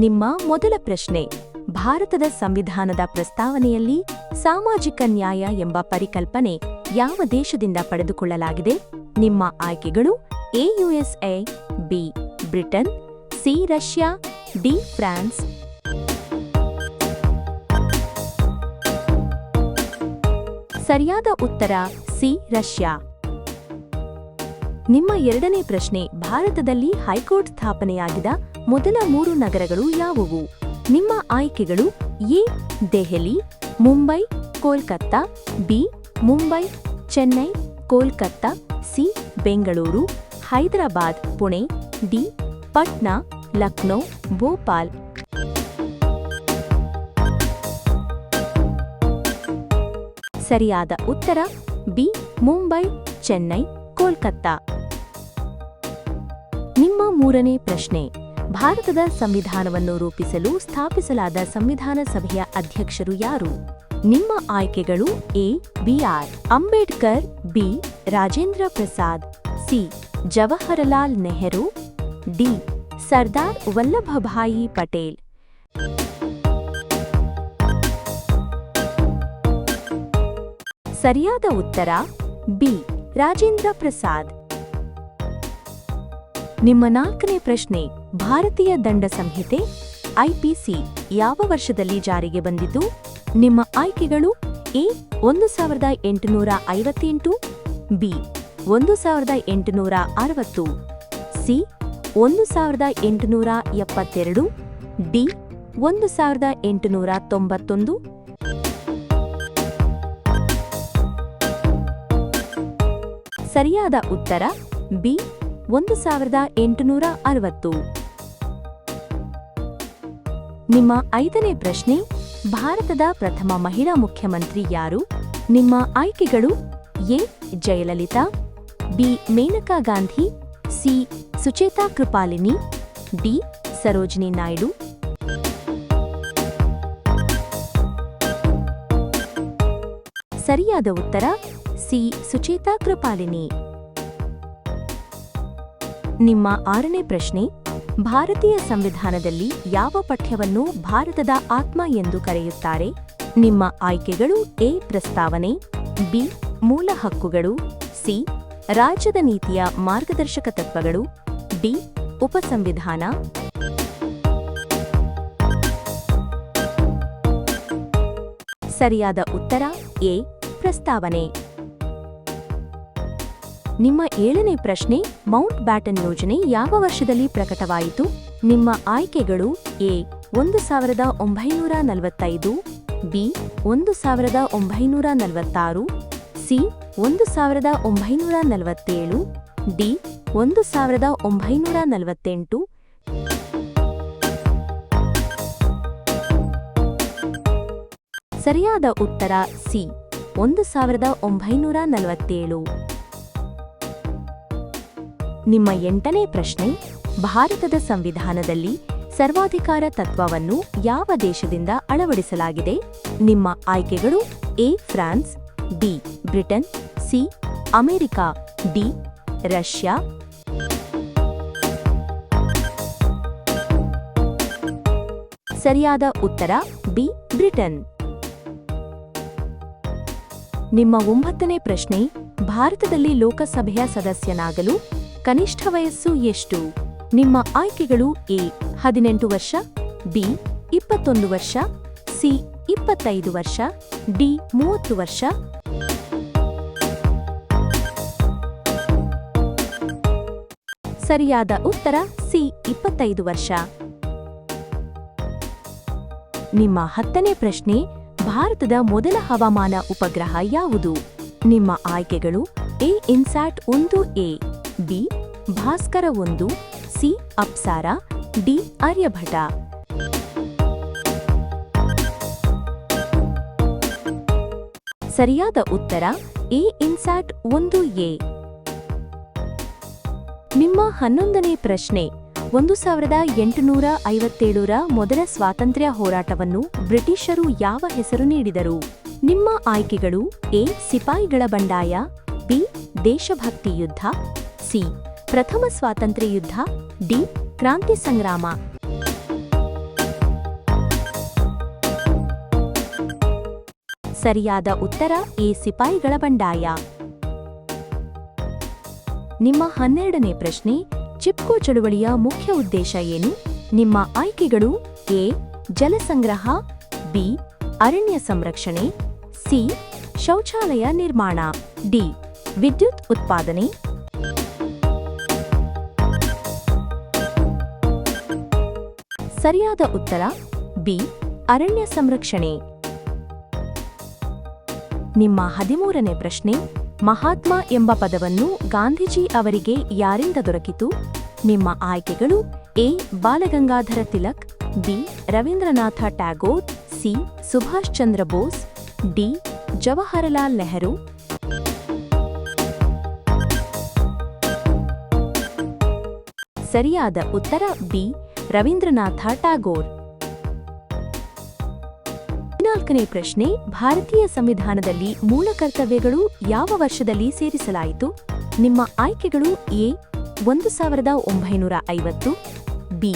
ನಿಮ್ಮ ಮೊದಲ ಪ್ರಶ್ನೆ, ಭಾರತದ ಸಂವಿಧಾನದ ಪ್ರಸ್ತಾವನೆಯಲ್ಲಿ ಸಾಮಾಜಿಕ ನ್ಯಾಯ ಎಂಬ ಪರಿಕಲ್ಪನೆ ಯಾವ ದೇಶದಿಂದ ಪಡೆದುಕೊಳ್ಳಲಾಗಿದೆ? ನಿಮ್ಮ ಆಯ್ಕೆಗಳು A USA B, Britain, C, Russia, D, France. ಸರಿಯಾದ ಉತ್ತರ ಸಿ, ರಷ್ಯಾ. ನಿಮ್ಮ ಎರಡನೇ ಪ್ರಶ್ನೆ, ಭಾರತದಲ್ಲಿ ಹೈಕೋರ್ಟ್ ಸ್ಥಾಪನೆಯಾಗಿದ ಮೊದಲ ಮೂರು ನಗರಗಳು ಯಾವುವು? ನಿಮ್ಮ ಆಯ್ಕೆಗಳು A, Delhi, Mumbai, Kolkata, B, Mumbai, Chennai, Kolkata, C, Bengaluru, Hyderabad, Pune, D, Patna, Lucknow, Bhopal. ಸರಿಯಾದ ಉತ್ತರ, ಬಿ, ಮುಂಬೈ, ಚೆನ್ನೈ, ಕೋಲ್ಕತ್ತಾ. ನಿಮ್ಮ ಮೂರನೇ ಪ್ರಶ್ನೆ. ಭಾರತದ ಸಂವಿಧಾನವನ್ನು ರೂಪಿಸಲು ಸ್ಥಾಪಿಸಲಾದ ಸಂವಿಧಾನ ಸಭೆಯ ಅಧ್ಯಕ್ಷರು ಯಾರು? ನಿಮ್ಮ ಆಯ್ಕೆಗಳು A B R Ambedkar, B, Rajendra Prasad, C, Jawaharlal Nehru, D, Sardar Vallabhbhai Patel. ಸರಿಯಾದ ಉತ್ತರ, ಬಿ, ರಾಜೇಂದ್ರ ಪ್ರಸಾದ್. ನಿಮ್ಮ ನಾಲ್ಕನೇ ಪ್ರಶ್ನೆ ಭಾರತೀಯ ದಂಡ ಸಂಹಿತೆ ಐಪಿಸಿ ಯಾವ ವರ್ಷದಲ್ಲಿ ಜಾರಿಗೆ ಬಂದಿದ್ದು? ನಿಮ್ಮ ಆಯ್ಕೆಗಳು ಎ ಒಂದು ಸಾವಿರದ ಎಂಟುನೂರ ಐವತ್ತೆಂಟು, ಬಿ ಒಂದು ಸಾವಿರದ ಎಂಟುನೂರ ಅರವತ್ತು, ಸಿ ಒಂದು ಸಾವಿರದ ಎಂಟುನೂರ ಎಪ್ಪತ್ತೆರಡು, ಡಿ ಒಂದು ಸಾವಿರದ ಎಂಟುನೂರ ತೊಂಬತ್ತೊಂದು. ಸರಿಯಾದ ಉತ್ತರ, ಬಿ ಒಂದು ಸಾವಿರದ ಎಂಟುನೂರ ಅರವತ್ತು. ನಿಮ್ಮ ಐದನೇ ಪ್ರಶ್ನೆ, ಭಾರತದ ಪ್ರಥಮ ಮಹಿಳಾ ಮುಖ್ಯಮಂತ್ರಿ ಯಾರು? ನಿಮ್ಮ ಆಯ್ಕೆಗಳು, A, Jayalalithaa, B, Maneka Gandhi, C, Sucheta Kripalani, D, Sarojini Naidu. ಸರಿಯಾದ ಉತ್ತರ, ಸಿ, ಸುಚೇತಾ ಕೃಪಾಲಿನಿ. ನಿಮ್ಮ ಆರನೇ ಪ್ರಶ್ನೆ, ಭಾರತೀಯ ಸಂವಿಧಾನದಲ್ಲಿ ಯಾವ ಪಠ್ಯವನ್ನು ಭಾರತದ ಆತ್ಮ ಎಂದು ಕರೆಯುತ್ತಾರೆ? ನಿಮ್ಮ ಆಯ್ಕೆಗಳು ಎ, ಪ್ರಸ್ತಾವನೆ, ಬಿ, ಮೂಲ ಹಕ್ಕುಗಳು, ಸಿ, ರಾಜ್ಯದ ನೀತಿಯ ಮಾರ್ಗದರ್ಶಕ ತತ್ವಗಳು, ಡಿ, ಉಪಸಂವಿಧಾನ. ಸರಿಯಾದ ಉತ್ತರ ಎ, ಪ್ರಸ್ತಾವನೆ. ನಿಮ್ಮ ಏಳನೇ ಪ್ರಶ್ನೆ, ಮೌಂಟ್ ಬ್ಯಾಟನ್ ಯೋಜನೆ ಯಾವ ವರ್ಷದಲ್ಲಿ ಪ್ರಕಟವಾಯಿತು? ನಿಮ್ಮ ಆಯ್ಕೆಗಳು ಎ, ಒಂದು ಸಾವಿರದ ಒಂಬೈನೂರ ನಲವತ್ತೈದು, ಬಿ, ಒಂದು ಸಾವಿರದ ಒಂಬೈನೂರ ನಲವತ್ತಾರು, ಸಿ, ಒಂದು ಸಾವಿರದ ಒಂಬೈನೂರ ನಲವತ್ತೇಳು, ಡಿ, ಒಂದು ಸಾವಿರದ ಒಂಬೈನೂರ ನಲವತ್ತೆಂಟು. ಸರಿಯಾದ ಉತ್ತರ ಸಿ, ಒಂದು ಸಾವಿರದ ಒಂಬೈನೂರ ನಲವತ್ತೇಳು. ನಿಮ್ಮ ಎಂಟನೇ ಪ್ರಶ್ನೆ, ಭಾರತದ ಸಂವಿಧಾನದಲ್ಲಿ ಸರ್ವಾಧಿಕಾರ ತತ್ವವನ್ನು ಯಾವ ದೇಶದಿಂದ ಅಳವಡಿಸಲಾಗಿದೆ? ನಿಮ್ಮ ಆಯ್ಕೆಗಳು A, France, B, Britain, C, America, D, Russia. ಸರಿಯಾದ ಉತ್ತರ, ಬಿ, ಬ್ರಿಟನ್. ನಿಮ್ಮ ಒಂಬತ್ತನೇ ಪ್ರಶ್ನೆ, ಭಾರತದಲ್ಲಿ ಲೋಕಸಭೆಯ ಸದಸ್ಯನಾಗಲು ಕನಿಷ್ಠ ವಯಸ್ಸು ಎಷ್ಟು? ನಿಮ್ಮ ಆಯ್ಕೆಗಳು ಎ, ಹದಿನೆಂಟು ವರ್ಷ, ಬಿ, ಇಪ್ಪತ್ತೊಂದು ವರ್ಷ, ಸಿ, ಇಪ್ಪತ್ತೈದು ವರ್ಷ, ಡಿ, ಮೂವತ್ತು ವರ್ಷ. ಸರಿಯಾದ ಉತ್ತರ ಸಿ, ಇಪ್ಪತ್ತೈದು ವರ್ಷ. ನಿಮ್ಮ ಹತ್ತನೇ ಪ್ರಶ್ನೆ, ಭಾರತದ ಮೊದಲ ಹವಾಮಾನ ಉಪಗ್ರಹ ಯಾವುದು? ನಿಮ್ಮ ಆಯ್ಕೆಗಳು ಎ, ಇನ್ಸ್ಯಾಟ್ ಒಂದು, ಎ. ಬಿ ಭಾಸ್ಕರ ಒಂದು, ಸಿ ಅಪ್ಸಾರ, ಡಿ ಆರ್ಯಭಟ. ಸರಿಯಾದ ಉತ್ತರ, ಎ ಇನ್ಸಾಟ್ ಒಂದು ಎ. ನಿಮ್ಮ ಹನ್ನೊಂದನೇ ಪ್ರಶ್ನೆ, ಒಂದು ಸಾವಿರದ ಎಂಟುನೂರ ಐವತ್ತೇಳರ ಮೊದಲ ಸ್ವಾತಂತ್ರ್ಯ ಹೋರಾಟವನ್ನು ಬ್ರಿಟಿಷರು ಯಾವ ಹೆಸರು ನೀಡಿದರು? ನಿಮ್ಮ ಆಯ್ಕೆಗಳು ಎ ಸಿಪಾಯಿಗಳ ಬಂಡಾಯ, ಬಿ ದೇಶಭಕ್ತಿ ಯುದ್ಧ ಸಿ ಪ್ರಥಮ ಸ್ವಾತಂತ್ರ್ಯ ಯುದ್ಧ ಡಿ, ಕ್ರಾಂತಿ ಸಂಗ್ರಾಮ. ಸರಿಯಾದ ಉತ್ತರ, ಎ, ಸಿಪಾಯಿಗಳ ಬಂಡಾಯ. ನಿಮ್ಮ ಹನ್ನೆರಡನೇ ಪ್ರಶ್ನೆ, ಚಿಪ್ಕೋ ಚಳುವಳಿಯ ಮುಖ್ಯ ಉದ್ದೇಶ ಏನು? ನಿಮ್ಮ ಆಯ್ಕೆಗಳು, ಎ, ಜಲಸಂಗ್ರಹ, ಬಿ, ಅರಣ್ಯ ಸಂರಕ್ಷಣೆ, ಸಿ, ಶೌಚಾಲಯ ನಿರ್ಮಾಣ. ಡಿ, ವಿದ್ಯುತ್ ಉತ್ಪಾದನೆ ಸರಿಯಾದ ಉತ್ತರ, ಬಿ, ಅರಣ್ಯ ಸಂರಕ್ಷಣೆ. ನಿಮ್ಮ ಹದಿಮೂರನೇ ಪ್ರಶ್ನೆ, ಮಹಾತ್ಮ ಎಂಬ ಪದವನ್ನು ಗಾಂಧೀಜಿ ಅವರಿಗೆ ಯಾರಿಂದ ದೊರಕಿತು? ನಿಮ್ಮ ಆಯ್ಕೆಗಳು, A, Balgangadhar Tilak, B, Rabindranath Tagore, C, Subhash Chandra Bose, D, Jawaharlal Nehru. ಸರಿಯಾದ ಉತ್ತರ, ಬಿ ರವೀಂದ್ರನಾಥ ಟಾಗೋರ್ ಹದಿನಾಲ್ಕನೇ ಪ್ರಶ್ನೆ, ಭಾರತೀಯ ಸಂವಿಧಾನದಲ್ಲಿ ಮೂಲ ಕರ್ತವ್ಯಗಳು ಯಾವ ವರ್ಷದಲ್ಲಿ ಸೇರಿಸಲಾಯಿತು? ನಿಮ್ಮ ಆಯ್ಕೆಗಳು ಎ, ಒಂದು ಸಾವಿರದ ಒಂಬೈನೂರ ಐವತ್ತು, ಬಿ,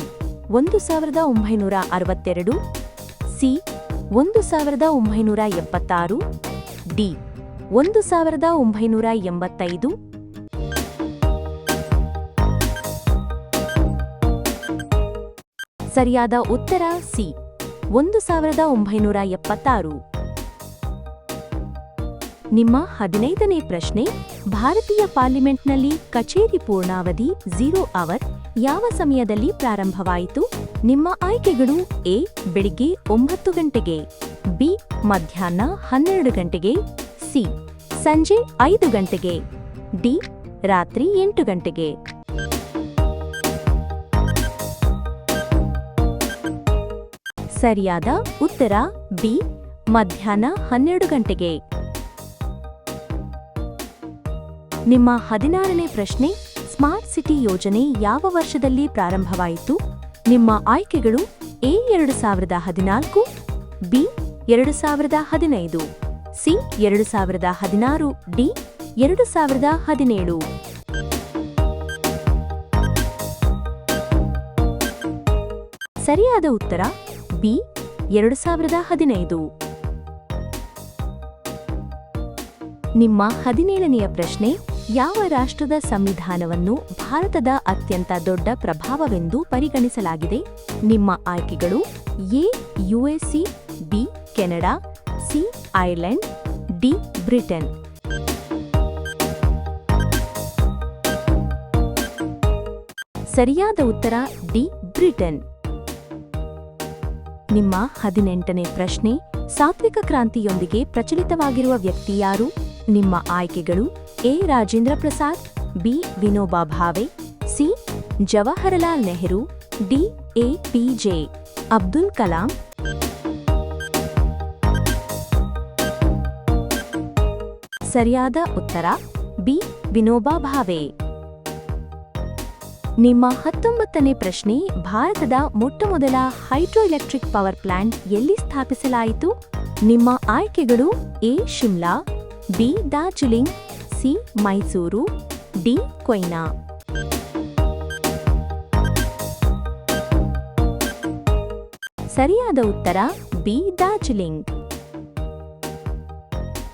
ಒಂದು ಸಾವಿರದ ಒಂಬೈನೂರ ಅರವತ್ತೆರಡು, ಸಿ, ಒಂದು ಸಾವಿರದ ಒಂಬೈನೂರ ಎಪ್ಪತ್ತಾರು, ಡಿ, ಒಂದು ಸಾವಿರದ ಒಂಬೈನೂರ ಎಂಬತ್ತೈದು ಸರಿಯಾದ ಉತ್ತರ ಸಿ. ಒಂದು ಸಾವಿರದ ಒಂಬೈನೂರ ಎಪ್ಪತ್ತಾರು. ನಿಮ್ಮ ಹದಿನೈದನೇ ಪ್ರಶ್ನೆ, ಭಾರತೀಯ ಪಾರ್ಲಿಮೆಂಟ್ನಲ್ಲಿ ಕಚೇರಿ ಪೂರ್ಣಾವಧಿ ಝೀರೋ ಅವರ್ ಯಾವ ಸಮಯದಲ್ಲಿ ಪ್ರಾರಂಭವಾಯಿತು? ನಿಮ್ಮ ಆಯ್ಕೆಗಳು ಎ, ಬೆಳಿಗ್ಗೆ ಒಂಬತ್ತು ಗಂಟೆಗೆ, ಬಿ, ಮಧ್ಯಾಹ್ನ ಹನ್ನೆರಡು ಗಂಟೆಗೆ, ಸಿ, ಸಂಜೆ ಐದು ಗಂಟೆಗೆ, ಡಿ, ರಾತ್ರಿ ಎಂಟು ಗಂಟೆಗೆ. ಸರಿಯಾದ ಉತ್ತರ ಬಿ, ಮಧ್ಯಾಹ್ನ ಹನ್ನೆರಡು ಗಂಟೆಗೆ. ನಿಮ್ಮ ಹದಿನಾರನೇ ಪ್ರಶ್ನೆ, ಸ್ಮಾರ್ಟ್ ಸಿಟಿ ಯೋಜನೆ ಯಾವ ವರ್ಷದಲ್ಲಿ ಪ್ರಾರಂಭವಾಯಿತು? ನಿಮ್ಮ ಆಯ್ಕೆಗಳು ಎ, ಎರಡು ಸಾವಿರದ ಹದಿನಾಲ್ಕು, ಬಿ, ಎರಡು ಸಾವಿರದ ಹದಿನೈದು, ಸಿ, ಎರಡು ಸಾವಿರದ ಹದಿನಾರು, ಡಿ, ಎರಡು ಸಾವಿರದ ಹದಿನೇಳು. ಸರಿಯಾದ ಉತ್ತರ ಬಿ ಎರಡು ಸಾವಿರದ ಹದಿನೈದು. ನಿಮ್ಮ ಹದಿನೇಳನೆಯ ಪ್ರಶ್ನೆ, ಯಾವ ರಾಷ್ಟ್ರದ ಸಂವಿಧಾನವನ್ನು ಭಾರತದ ಅತ್ಯಂತ ದೊಡ್ಡ ಪ್ರಭಾವವೆಂದು ಪರಿಗಣಿಸಲಾಗಿದೆ? ನಿಮ್ಮ ಆಯ್ಕೆಗಳು A, USC, B, Canada, C, Ireland, D, Britain. ಸರಿಯಾದ ಉತ್ತರ ಡಿ, ಬ್ರಿಟನ್. ನಿಮ್ಮ ಹದಿನೆಂಟನೇ ಪ್ರಶ್ನೆ, ಸಾತ್ವಿಕ ಕ್ರಾಂತಿಯೊಂದಿಗೆ ಪ್ರಚಲಿತವಾಗಿರುವ ವ್ಯಕ್ತಿ ಯಾರು? ನಿಮ್ಮ ಆಯ್ಕೆಗಳು A. Rajendra Prasad, B. Vinoba Bhave, C. Jawaharlal Nehru, D. A. P. J. Abdul Kalam. ಸರಿಯಾದ ಉತ್ತರ, ಬಿ. ವಿನೋಬಾ ಭಾವೆ. ನಿಮ್ಮ ಹತ್ತೊಂಬತ್ತನೇ ಪ್ರಶ್ನೆ, ಭಾರತದ ಮೊಟ್ಟಮೊದಲ ಹೈಡ್ರೋಎಲೆಕ್ಟ್ರಿಕ್ ಪವರ್ ಪ್ಲಾಂಟ್ ಎಲ್ಲಿ ಸ್ಥಾಪಿಸಲಾಯಿತು? ನಿಮ್ಮ ಆಯ್ಕೆಗಳು A, Shimla, B, Darjeeling, C, Mysuru, D, Koyna. ಸರಿಯಾದ ಉತ್ತರ, ಬಿ ಡಾರ್ಜಿಲಿಂಗ್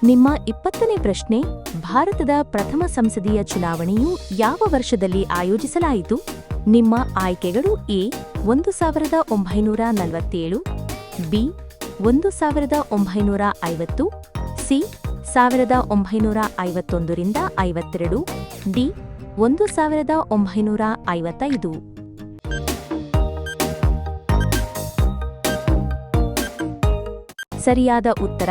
ನಿಮ್ಮ ಇಪ್ಪತ್ತನೇ ಪ್ರಶ್ನೆ, ಭಾರತದ ಪ್ರಥಮ ಸಂಸದೀಯ ಚುನಾವಣೆಯು ಯಾವ ವರ್ಷದಲ್ಲಿ ಆಯೋಜಿಸಲಾಯಿತು? ನಿಮ್ಮ ಆಯ್ಕೆಗಳು ಎ, ಒಂದು ಸಾವಿರದ ಒಂಬೈನೂರ ನಲವತ್ತೇಳು, ಬಿ, ಒಂದು ಸಾವಿರದ ಒಂಬೈನೂರ ಐವತ್ತು, ಸಿ, ಸಾವಿರದ ಒಂಬೈನೂರ ಐವತ್ತೊಂದರಿಂದ ಐವತ್ತೆರಡು, ಡಿ, ಒಂದು ಸಾವಿರದ ಒಂಬೈನೂರ ಐವತ್ತೈದು. ಸರಿಯಾದ ಉತ್ತರ,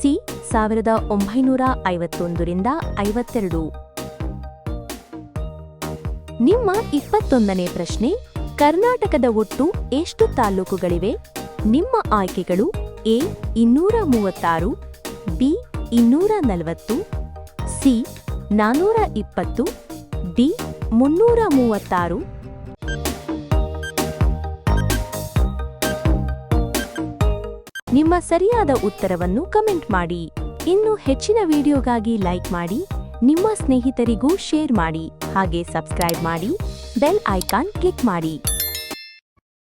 ಸಿ ಸಾವಿರದ ಒಂಬೈನೂರ ಐವತ್ತೊಂದರಿಂದ ಐವತ್ತೆರಡು. ನಿಮ್ಮ ಇಪ್ಪತ್ತೊಂದನೇ ಪ್ರಶ್ನೆ, ಕರ್ನಾಟಕದ ಒಟ್ಟು ಎಷ್ಟು ತಾಲ್ಲೂಕುಗಳಿವೆ? ನಿಮ್ಮ ಆಯ್ಕೆಗಳು ಎ ಇನ್ನೂರ ಮೂವತ್ತಾರು ಬಿ ಇನ್ನೂರ ನಲವತ್ತು ಸಿ ನಾನೂರ ಇಪ್ಪತ್ತು ಡಿ ಮುನ್ನೂರ ಮೂವತ್ತಾರು ನಿಮ್ಮ ಸರಿಯಾದ ಉತ್ತರವನ್ನು ಕಮೆಂಟ್ ಮಾಡಿ. ಇನ್ನು ಹೆಚ್ಚಿನ ವಿಡಿಯೋಗಾಗಿ ಲೈಕ್ ಮಾಡಿ, ನಿಮ್ಮ ಸ್ನೇಹಿತರಿಗೂ ಶೇರ್ ಮಾಡಿ, ಹಾಗೆ ಸಬ್ಸ್ಕ್ರೈಬ್ ಮಾಡಿ, ಬೆಲ್ ಐಕಾನ್ ಕ್ಲಿಕ್ ಮಾಡಿ.